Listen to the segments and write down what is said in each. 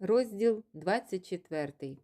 Розділ 24.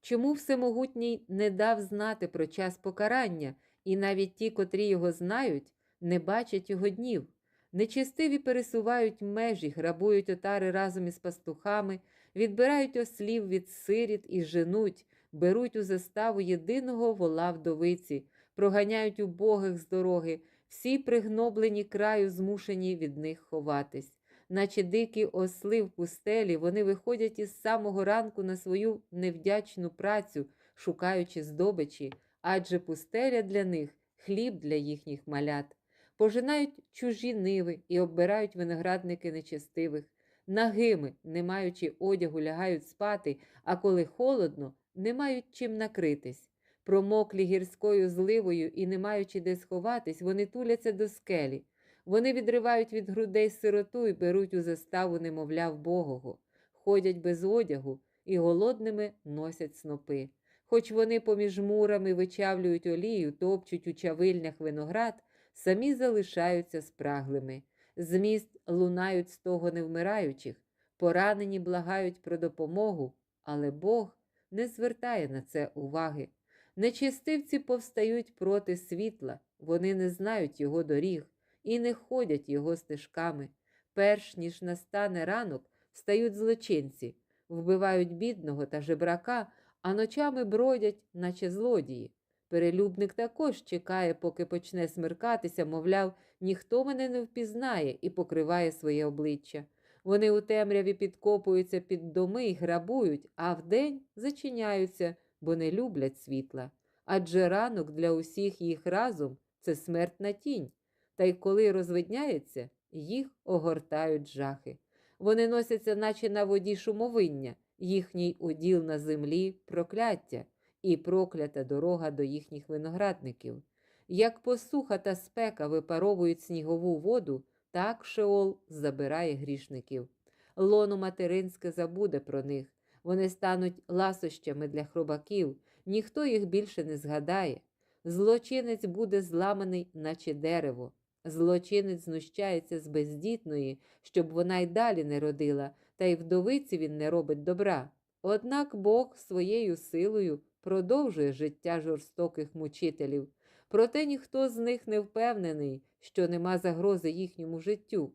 Чому Всемогутній не дав знати про час покарання, і навіть ті, котрі його знають, не бачать його днів? Нечистиві пересувають межі, грабують отари разом із пастухами, відбирають ослів від сиріт і женуть, беруть у заставу єдиного вола вдовиці, проганяють убогих з дороги, всі пригноблені краю змушені від них ховатись наче дикі осли в пустелі, вони виходять із самого ранку на свою невдячну працю, шукаючи здобичі, адже пустеля для них хліб для їхніх малят. Пожинають чужі ниви і оббирають виноградники нечестивих. Нагими, не маючи одягу, лягають спати, а коли холодно, не мають чим накритись. Промоклі гірською зливою і не маючи де сховатись, вони туляться до скелі. Вони відривають від грудей сироту і беруть у заставу немовля вбогого, ходять без одягу і голодними носять снопи. Хоч вони поміж мурами вичавлюють олію, топчуть у чавильнях виноград, самі залишаються спраглими. З міст лунають стогони вмираючих, поранені благають про допомогу, але Бог не звертає на це уваги. Нечистивці повстають проти світла, вони не знають його доріг і не ходять його стежками. Перш ніж настане ранок, встають злочинці, вбивають бідного та жебрака, а ночами бродять, наче злодії. Перелюбник також чекає, поки почне смеркатися, мовляв, ніхто мене не впізнає і покриває своє обличчя. Вони у темряві підкопуються під доми і грабують, а вдень зачиняються, бо не люблять світла. Адже ранок для усіх їх разом це смертна тінь, та й коли розвидняється, їх огортають жахи. Вони носяться, наче на воді шумовиння, їхній уділ на землі прокляття і проклята дорога до їхніх виноградників. Як посуха та спека випаровують снігову воду, так Шеол забирає грішників. Лоно материнське забуде про них. Вони стануть ласощами для хробаків, ніхто їх більше не згадає. Злочинець буде зламаний, наче дерево. Злочинець знущається з бездітної, щоб вона й далі не родила, та й вдовиці він не робить добра. Однак Бог своєю силою продовжує життя жорстоких мучителів, проте ніхто з них не впевнений, що нема загрози їхньому життю.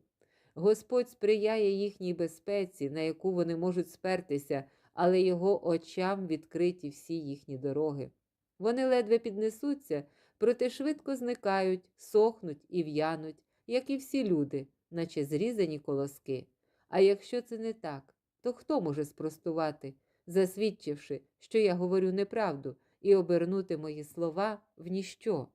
Господь сприяє їхній безпеці, на яку вони можуть спертися, але його очам відкриті всі їхні дороги. Вони ледве піднесуться, проте швидко зникають, сохнуть і в'януть, як і всі люди, наче зрізані колоски. А якщо це не так, то хто може спростувати, засвідчивши, що я говорю неправду, і обернути мої слова в ніщо?